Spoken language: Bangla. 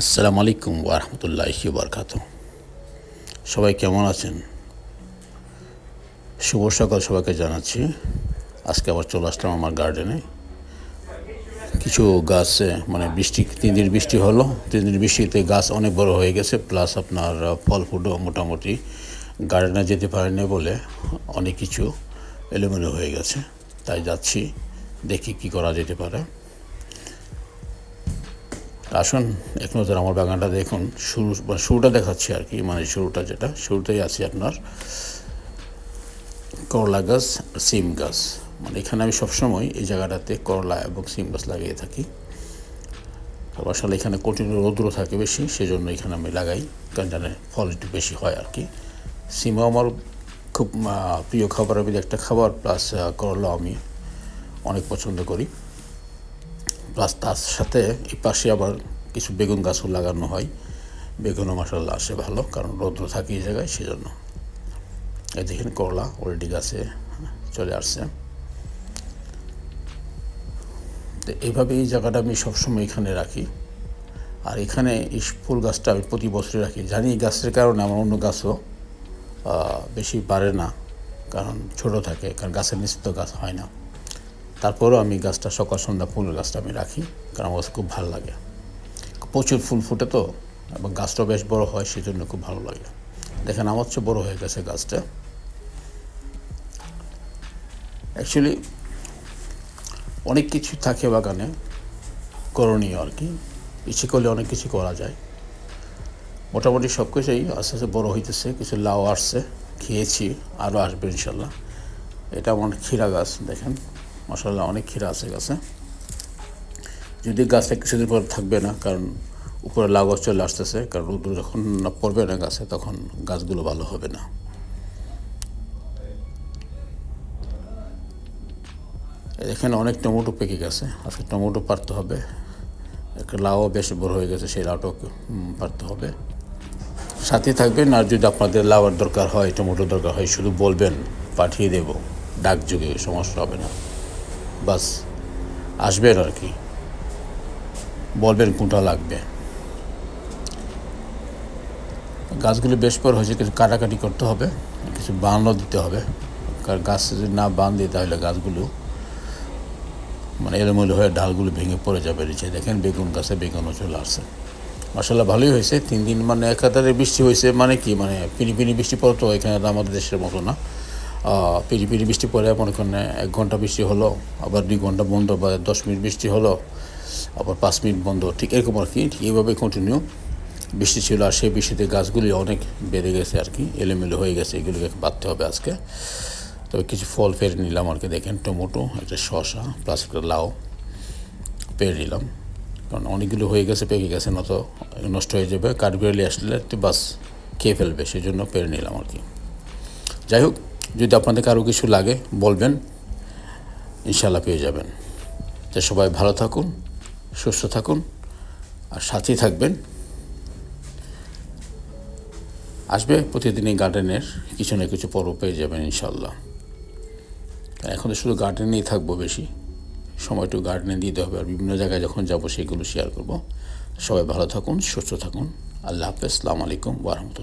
আসসালামু আলাইকুম ওরহমতুল্লাহি বরকাত সবাই কেমন আছেন? শুভ সকাল সবাইকে জানাচ্ছি। আজকে আবার চলে আসলাম আমার গার্ডেনে কিছু গাছে মানে বৃষ্টি, তিন দিন বৃষ্টি হলো। তিন দিন বৃষ্টিতে গাছ অনেক বড় হয়ে গেছে প্লাস আপনার ফল ফুটও মোটামুটি গার্ডেনে যেতে পারেনি বলে অনেক কিছু এলোমেলো হয়ে গেছে। তাই যাচ্ছি, দেখি কি করা যেতে পারে। আসুন এক নজর আমার বাগানটা দেখুন। শুরু মানে শুরুটা দেখাচ্ছি আর কি মানে শুরুটা যেটা, শুরুতেই আছে আপনার। করলা গাছ, সিম গাছ। মানে এখানে আমি সবসময় এই জায়গাটাতে করলা এবং সিম গাছ লাগিয়ে থাকি। আসলে এখানে কন্টিনিউ রৌদ্র থাকে বেশি, সেজন্য এখানে আমি লাগাই, কারণ জানে ফল একটু বেশি হয় আর কি। সিমও আমার খুব প্রিয় খাবারের মধ্যে একটা খাবার প্লাস করলা আমি অনেক পছন্দ করি। প্লাস তার সাথে এই পাশে আবার কিছু বেগুন গাছও লাগানো হয়। বেগুনও মাসাল্লাহ আসে ভালো, কারণ রৌদ্র থাকে এই জায়গায়, সেজন্য। এই দেখেন করলা, অলরেডি গাছে চলে আসছে। তো এইভাবে এই জায়গাটা আমি সবসময় এখানে রাখি। আর এখানে এই ফুল গাছটা আমি প্রতি বছরই রাখি। জানি এই গাছের কারণে আমার অন্য গাছও বেশি বাড়ে না, কারণ ছোট থাকে, কারণ গাছের নিচে তো গাছ হয় না। তারপরেও আমি গাছটা সকাল সন্ধ্যা ফুলের গাছটা আমি রাখি, কারণ আমার খুব ভালো লাগে। প্রচুর ফুল ফুটে তো, এবং গাছটা বেশ বড় হয়, সেজন্য খুব ভালো লাগে। দেখেন, আমার চেয়ে বড় হয়ে গেছে গাছটা। অ্যাকচুয়ালি অনেক কিছু থাকে বাগানে, করণীয় আর কি। ইচ্ছে করলে অনেক কিছু করা যায়। মোটামুটি সব কিছুই আস্তে আস্তে বড়ো হইতেছে, কিছু লাউ আসছে, খেয়েছি আরও আসবে ইনশাল্লাহ। এটা আমার ক্ষীরা গাছ, দেখেন। মশাল্লাহ অনেক ক্ষীরা আছে গাছে। যদি গাছটা কিছুদিন পর থাকবে না, কারণ উপরে লাউ গাছ চলে আসতেছে, কারণ রোদ যখন পড়বে না গাছে, তখন গাছগুলো ভালো হবে না। এখানে অনেক টমেটো পেকে গেছে, আজকে টমেটো পারতে হবে। একটা লাউও বেশ বড় হয়ে গেছে, সেই লাউটাও পারতে হবে। সাথে থাকবেন আর যদি আপনাদের লাউয়ের দরকার হয় টমেটো দরকার হয়, শুধু বলবেন, পাঠিয়ে দেব। ডাক যুগে সমস্যা হবে না। বাস, আসবেন আর কি। বলবেন কোনটা লাগবে। গাছগুলি বেশ পর হয়েছে কিছু কাটাকাটি করতে হবে, কিছু বানও দিতে হবে। কারণ গাছ যদি না বান দিই তাহলে গাছগুলো মানে এলোমেলো হয়ে ডালগুলো ভেঙে পড়ে যাবে নিচে। দেখেন বেগুন গাছে বেগুনও চলে আসছে। মাসাল্লাহ ভালোই হয়েছে। তিন দিন মানে একাধারে বৃষ্টি হয়েছে মানে কি? মানে পিনি পিনি বৃষ্টি পড়ে তো এখানে আমাদের দেশের মতো না। পিনি পিনি বৃষ্টি পড়ে, মনে করেন, এক ঘণ্টা বৃষ্টি হলো, আবার দুই ঘণ্টা বন্ধ, বা দশ মিনিট বৃষ্টি হলো, আবার পাঁচ মিনিট বন্ধ, ঠিক এরকম আর কি এইভাবে কন্টিনিউ বৃষ্টি ছিল, আর সেই বৃষ্টিতে গাছগুলি অনেক বেড়ে গেছে আর কি, এলোমেলো হয়ে গেছে, এগুলোকে বাঁধতে হবে আজকে। তবে কিছু ফল পেরে নিলাম আর কি, দেখেন, টমেটো, একটা শসা প্লাস একটা লাউ পেরে নিলাম। কারণ অনেকগুলো হয়ে গেছে, পেকে গেছে, না তো নষ্ট হয়ে যাবে। কাঠবিড়ালি আসলে একটু বাস খেয়ে ফেলবে সেই জন্য পেরে নিলাম আর কি। যাই হোক যদি আপনাদের কারও কিছু লাগে, বলবেন ইনশাল্লাহ পেয়ে যাবেন। তো সবাই ভালো থাকুন, সুস্থ থাকুন, আর সাথেই থাকবেন। আসবে প্রতিদিনই গার্ডেনের কিছু না কিছু পর্ব পেয়ে যাবেন ইনশাল্লাহ এখন তো শুধু গার্ডেনেই থাকব বেশি সময়টু গার্ডেনে দিতে হবে, আর বিভিন্ন জায়গায় যখন যাব সেগুলো শেয়ার করব। সবাই ভালো থাকুন, সুস্থ থাকুন। আল্লাহ হাফেজ আসসালামু আলাইকুম ওরহমতুল্লাহ